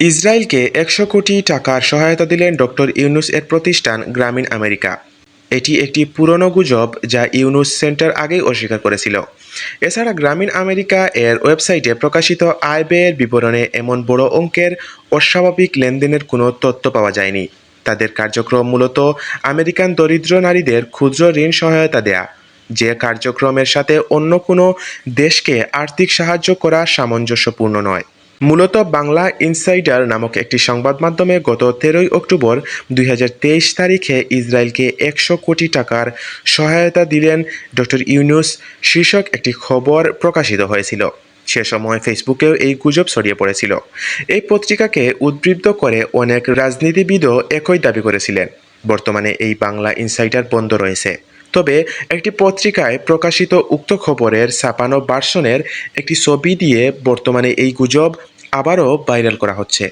ইসরায়েলকে একশো কোটি টাকার সহায়তা দিলেন ডক্টর ইউনুস এর প্রতিষ্ঠান গ্রামীণ আমেরিকা। এটি একটি পুরনো গুজব যা ইউনুস সেন্টার আগেই অস্বীকার করেছিল। এছাড়া গ্রামীণ আমেরিকা এর ওয়েবসাইটে প্রকাশিত আয় ব্যয়ের বিবরণে এমন বড় অঙ্কের অস্বাভাবিক লেনদেনের কোনো তথ্য পাওয়া যায়নি। তাদের কার্যক্রম মূলত আমেরিকান দরিদ্র নারীদের ক্ষুদ্র ঋণ সহায়তা দেয়া, যে কার্যক্রমের সাথে অন্য কোনো দেশকে আর্থিক সাহায্য করা সামঞ্জস্যপূর্ণ নয়। মূলত বাংলা ইনসাইডার নামক একটি সংবাদ মাধ্যমে গত তেরোই অক্টোবর দুই হাজার তেইশ তারিখে ইসরায়েলকে একশো কোটি টাকার সহায়তা দিলেন ডক্টর ইউনুস। শীর্ষক একটি খবর প্রকাশিত হয়েছিল। সে সময় ফেসবুকেও এই গুজব ছড়িয়ে পড়েছিল। এই পত্রিকাকে উদ্বৃত্ত করে অনেক রাজনীতিবিদও একই দাবি করেছিলেন। বর্তমানে এই বাংলা ইনসাইডার বন্ধ রয়েছে। তবে একটি পত্রিকায় প্রকাশিত উক্ত খবরের ছাপানো বার্সনের একটি ছবি দিয়ে বর্তমানে এই গুজব আবারও ভাইরাল করা হচ্ছে।